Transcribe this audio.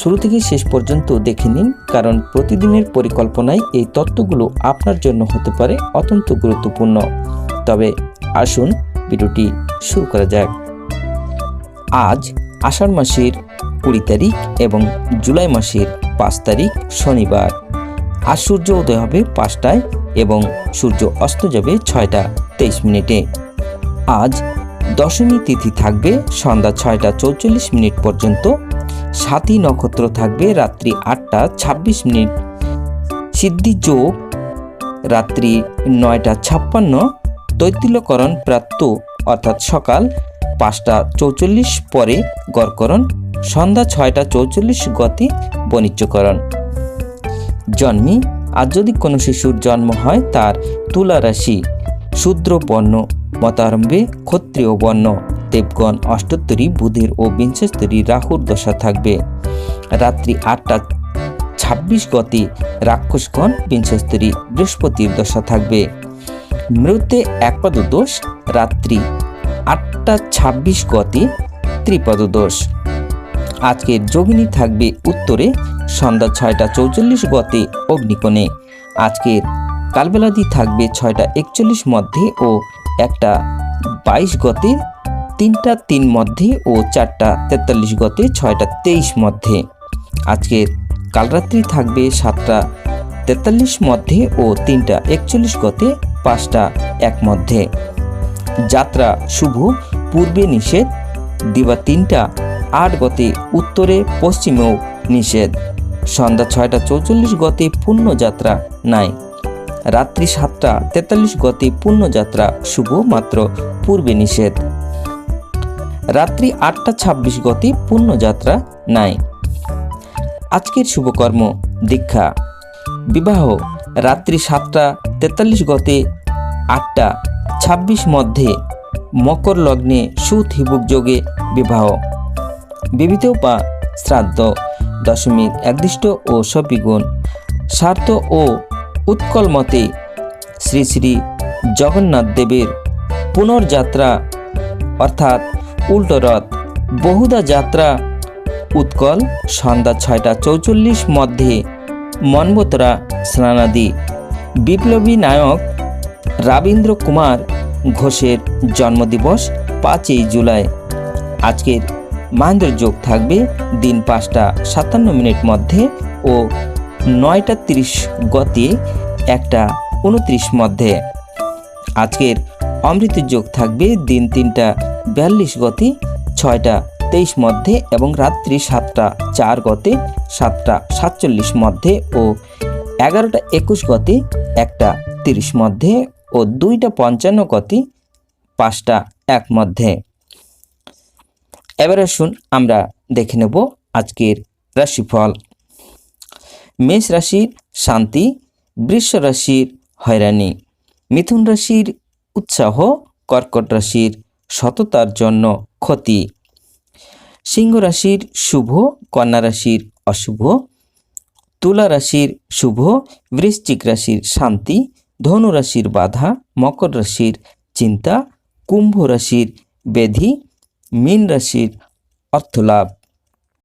শুরু থেকে শেষ পর্যন্ত দেখে নিন, কারণ প্রতিদিনের পরিকল্পনায় এই তত্ত্বগুলো আপনার জন্য হতে পারে অত্যন্ত গুরুত্বপূর্ণ। তবে আসুন ভিডিওটি শুরু করা যাক। আজ আষাঢ় মাসের কুড়ি তারিখ এবং জুলাই মাসের পাঁচ তারিখ শনিবার। আজ সূর্য উদয় হবে পাঁচটায় এবং সূর্য অস্ত যাবে ছয়টা তেইশ মিনিটে। আজ দশমী তিথি থাকবে সন্ধ্যা ছয়টা চৌচল্লিশ মিনিট পর্যন্ত সাতই নক্ষত্র থাকবে রাত্রি আটটা ছাব্বিশ মিনিট। সিদ্ধি যোগ রাত্রি নয়টা ছাপ্পান্ন। দৈতিল্যকরণ প্রাপ্ত, অর্থাৎ সকাল পাঁচটা চৌচল্লিশ পরে গড়করণ, সন্ধ্যা ছয়টা চৌচল্লিশ গতি বণিজ্যকরণ। জন্মি আজ যদি কোনো শিশুর জন্ম হয়, তার তুলা রাশি শূদ্র বর্ণ, মতারম্ভে ক্ষত্রিয় বর্ণ। দেবগণ অষ্টোত্তরী, বুধের ও বিংশস্তরী রাহুর দশা থাকবে। রাত্রি আটটা ছাব্বিশ গতি রাক্ষসগণ বিংশস্তরী বৃহস্পতির দশা থাকবে। মৃত্যে একপদ দোষ রাত্রি আটটা ছাব্বিশ গতি ত্রিপদ দোষ আজকের যোগিনী থাকবে উত্তরে, সন্ধ্যা ছয়টা চৌচল্লিশ গতে অগ্নিকোণে। আজকের কালবেলাদি থাকবে ছয়টা একচল্লিশ মধ্যে ও একটা বাইশ গতে তিনটা তিন মধ্যে ও চারটা তেতাল্লিশ গতে ছয়টা তেইশ মধ্যে। আজকের কালরাত্রি থাকবে সাতটা তেতাল্লিশ মধ্যে ও তিনটা একচল্লিশ গতে পাঁচটা এক মধ্যে। যাত্রা শুভ, পূর্বে নিষেধ, দিবা তিনটা আট গতে উত্তরে পশ্চিমেও নিষেধ। সন্ধ্যা ছয়টা চৌচল্লিশ গতে পূর্ণযাত্রা নাই। রাত্রি সাতটা তেতাল্লিশ গতে পূর্ণযাত্রা শুভ মাত্র পূর্বে নিষেধ। রাত্রি আটটা ছাব্বিশ গতে পূর্ণযাত্রা নাই। আজকের শুভকর্ম, দীক্ষা। বিবাহ, রাত্রি সাতটা তেতাল্লিশ গতে আটটা ছাব্বিশ মধ্যে মকর লগ্নে সুথিবুক যোগে বিবাহ। বিবিধ বা শ্রাদ্ধ দশমিক একদিষ্ট ও সবিগুণ স্বার্থ ও উৎকল মতে শ্রী শ্রী জগন্নাথ দেবের পুনর্যাত্রা, অর্থাৎ উল্টো রথ। বহুদা যাত্রা। উৎকল সন্ধ্যা ছয়টা চৌচল্লিশ মধ্যে মনবতরা স্নানাদি। বিপ্লবী নায়ক রাবীন্দ্র কুমার ঘোষের জন্মদিবস পাঁচই জুলাই। আজকের মহেন্দ্র যোগ থাকবে দিন পাঁচটা সাতান্ন মিনিট মধ্যে ও নয়টা তিরিশ গতে একটা উনত্রিশ মধ্যে। আজকের অমৃত যোগ থাকবে দিন তিনটা বিয়াল্লিশ গতি ছয়টা, তেইশ মধ্যে এবং রাত্রি সাতটা, চার গতে সাতটা, সাতচল্লিশ মধ্যে ও এগারোটা একুশ গতি একটা, তিরিশ মধ্যে ও দুইটা পঞ্চান্ন গতি পাঁচটা, এক মধ্যে। এবার আসুন আমরা দেখে নেব আজকের রাশিফল। মেষ রাশির শান্তি, বৃষ রাশির হয়রানি, মিথুন রাশির উৎসাহ, কর্কট রাশির সততার জন্য ক্ষতি। সিংহ রাশির শুভ, কন্যা রাশির অশুভ, তুলা রাশির শুভ, বৃশ্চিক রাশির শান্তি, ধনু রাশির বাধা, মকর রাশির চিন্তা, কুম্ভ রাশির ব্যাধি মীন রাশির অর্থলাভ।